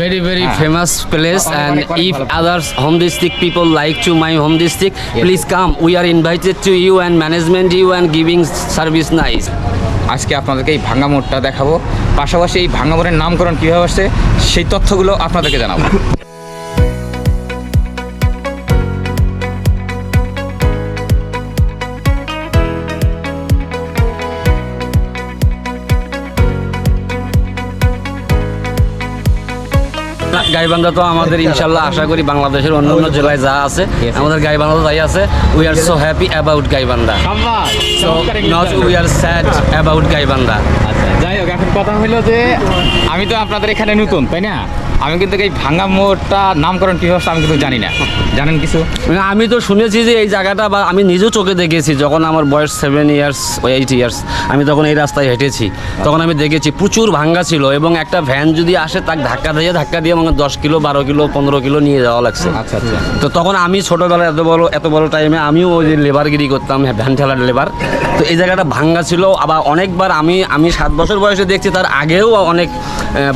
very very হ্যাঁ। famous place oh, and অনেক if oh, others home district people like to my home district yes. please come we are invited to you and management you and giving service nice আজকে আপনাদেরকে এই ভাঙ্গা মোড়টা দেখাবো পাশাপাশি এই ভাঙ্গা মোড়ের নামকরণ কীভাবে আসছে সেই তথ্যগুলো আপনাদেরকে জানাব গাইবান্ধা তো আমাদের ইনশাল্লাহ আশা করি বাংলাদেশের অন্য অন্য জেলায় যা আছে আমাদের গাইবান্ধা তাই আছে। We are so happy about Gaibandha. So not we are sad about Gaibandha. আচ্ছা যাই হোক এখন কথা হলো যে আমি তো আপনাদের এখানে নতুন তাই না? আমি কিন্তু এই ভাঙ্গা মোড়টা নামকরণ কীভাবে আসছে আমি কিন্তু জানি না। জানেন কিছু? আমি তো শুনেছি যে এই জায়গাটা বা আমি নিজেও চোখে দেখেছি যখন আমার বয়স সেভেন ইয়ার্স এইট ইয়ার্স আমি তখন এই রাস্তায় হেঁটেছি। তখন আমি দেখেছি প্রচুর ভাঙ্গা ছিল এবং একটা ভ্যান যদি আসে তাকে ধাক্কা দিয়ে ধাক্কা দিয়ে আমাকে দশ কিলো বারো কিলো পনেরো কিলো নিয়ে যাওয়া লাগছে। আচ্ছা আচ্ছা। তো তখন আমি ছোটোবেলায় এত বড় এত বড় টাইমে আমিও ওই যে লেবারগিরি করতাম ভ্যান ঠেলার লেবার তো এই জায়গাটা ভাঙ্গা ছিল। আবার অনেকবার আমি আমি সাত বছর বয়সে দেখছি তার আগেও অনেক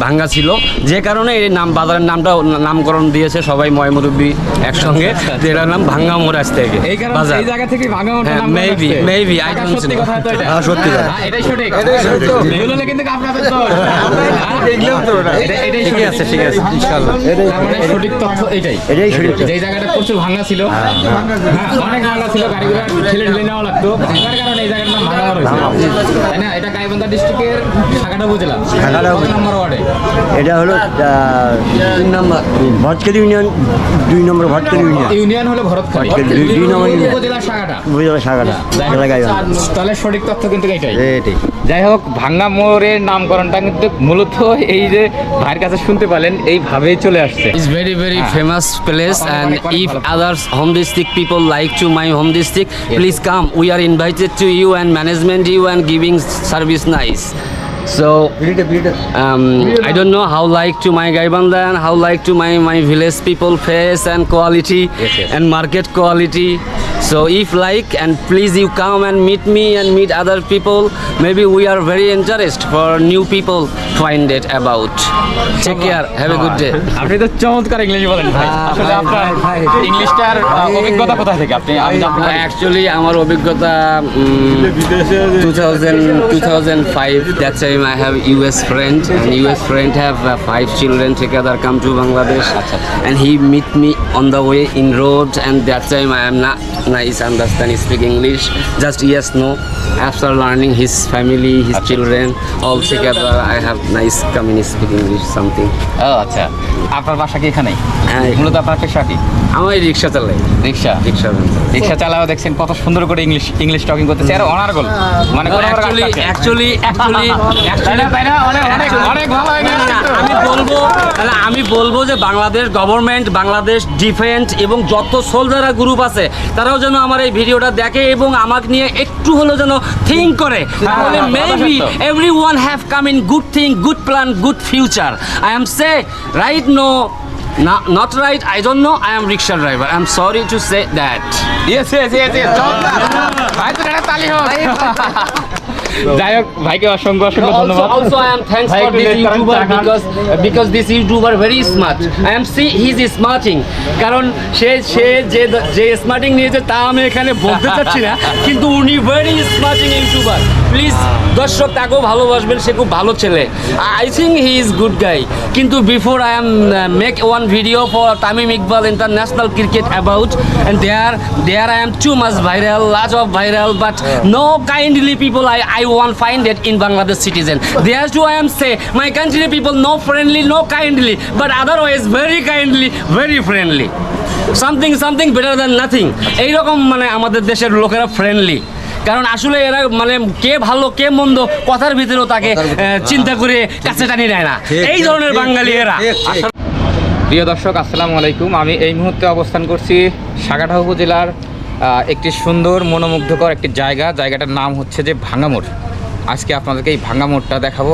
ভাঙ্গা ছিল। যে কারণে নাম বাজারের নামটা নামকরণ দিয়েছে সবাই ময়মুরব্বী একসঙ্গে যে এটার নাম ভাঙ্গা মোরাজ থেকে এই কারণে এই জায়গা থেকে ভাঙ্গা মোড়টা হ্যাঁ, সত্যি কথা তো এটা। সত্যি কথা। এটাই সঠিক। ভুল কিন্তু আপনাদের দোষ। এটা- এটাই ঠিকই আছে ঠিক আছে ইনশাল্লাহ তার সঠিক তথ্য এটাই। এটাই সঠিক যে জায়গাটা প্রচুর ভাঙা ছিল। হ্যাঁ, অনেক ভাঙা ছিল গাড়িগুলো ঠেলে ঠেলে নেওয়া লাগতো। ভাঙার কারণে এই জায়গাটার নাম ভাঙা রয়েছে তাই না? এটা গাইবান্ধা ডিস্ট্রিক্টের শাখাটা বুঝলাম শাখাটা নম্বর ওয়ার্ডে? এটা হলো তিন নম্বর। ভটকেল ইউনিয়ন দুই নম্বর ভটকেল ইউনিয়ন। ইউনিয়ন হলো ভরতখালী দুই- নম্বর। উপজেলার শাখাটা। বুঝলো শাখাটা তাহলে সঠিক তথ্য কিন্তু এটাই এটাই যাই হোক ভাঙ্গা মোড়ের নামকরণটা কিন্তু মূলত এই যে ভাইয়ের কাছে শুনতে পারলেন এইভাবেই চলে আসছে। It's very very হ্যাঁ। famous place অনেক, and অনেক, অনেক if ভালো। others home district people like to my home district please come. We are invited to you and management so um, I don't know how like to my Gaibanda and how like to my, my village people face and quality Yes, yes. and market quality. So if like and please you come and meet me and meet other people. Maybe we are very interested for new people find it about. Take care. Have a good day. আপনি তো চমৎকার English বলেন ভাই হ্যাঁ, আসলে আপনার ইংলিশটার অভিজ্ঞতা কোথা থেকে আপনি আমি জানতে পারি? Actually, আমার অভিজ্ঞতা mm, 2000, 2005. That time I have US friend, and US friend have uh, five children together come to Bangladesh, and he meet me on the way in road, and that time I not nice understand speak English, just yes no. After learning his family, his children all together, I have nice community speak English something. ও আচ্ছা আপনার বাসা কি এখানেই হ্যাঁ। মূলত আপনার পেশা কি আমার রিক্সা চালাই রিক্সা রিক্সা রিক্সা চালাও দেখছেন কত সুন্দর করে ইংলিশ ইংলিশ টকিং করতেছে আর অনার্গল মানে অ্যাকচুয়ালি। Actually actually? অনেক- ভালো। আমি বলব তাহলে আমি বলব যে বাংলাদেশ গভর্নমেন্ট বাংলাদেশ ডিফেন্স এবং যত সোলজাররা গ্রুপ আছে তারাও যেন আমার এই ভিডিওটা দেখে এবং আমাকে নিয়ে একটু হলো যেন থিঙ্ক করে। তাহলে হ্যাঁ, মেবি কথা every one have come in good thing good plan good future I am say right no not right I don't know I am rickshaw driver I am sorry to say that Yes, yes, yes, yes, ভাই তো এটা তালি হোক। যাই হোক YouTuber because because this YouTuber very smart smarting কারণ সে সে যে স্মার্টিং নিয়েছে তা আমি এখানে বলতে চাচ্ছি না কিন্তু উনি ভেরি স্মার্টিং ইউটিউবার প্লিজ দর্শক তাকেও ভালোবাসবেন সে খুব ভালো ছেলে I think he is good guy কিন্তু before I am make one video for Tamim Iqbal international cricket about and there there I am too much viral lot of viral but no kindly people I I want find it in Bangladesh citizen there too I am say my country people no friendly no kindly but otherwise very kindly very friendly something something better than nothing এইরকম মানে আমাদের দেশের লোকেরা friendly কারণ আসলে এরা মানে কে ভালো কে মন্দ কথার ভিতরেও তাকে চিন্তা করে কাছে টানি নেয় না। এই ধরনের বাঙালি এরা। প্রিয় দর্শক আসসালামু আলাইকুম। আমি এই মুহূর্তে অবস্থান করছি সাগাঠা উপজেলার আহ, একটি সুন্দর মনোমুগ্ধকর একটি জায়গা। জায়গাটার নাম হচ্ছে যে ভাঙ্গামোড়। আজকে আপনাদেরকে এই ভাঙ্গামোড়টা দেখাবো।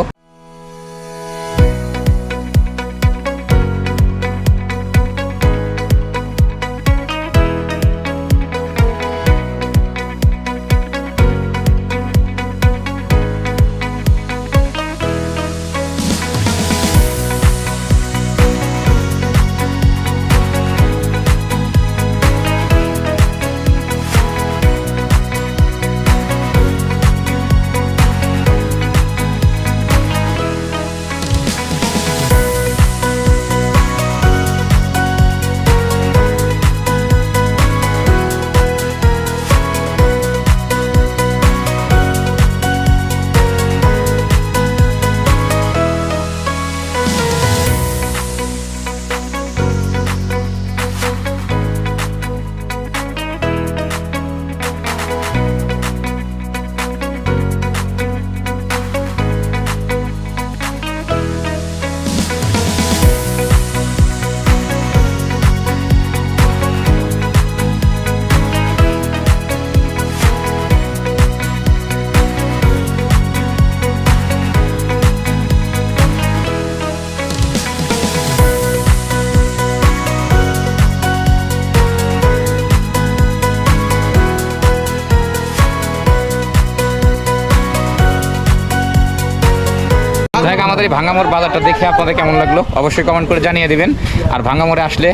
আমাদের এই ভাঙ্গামোর বাজারটা দেখে আপনাদের কেমন লাগল, অবশ্যই কমেন্ট করে জানিয়ে দিবেন। আর ভাঙ্গামোড়ে আসলে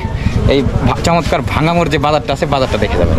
এই চমৎকার ভাঙ্গামোর যে বাজারটা আছে, বাজারটা দেখে যাবেন।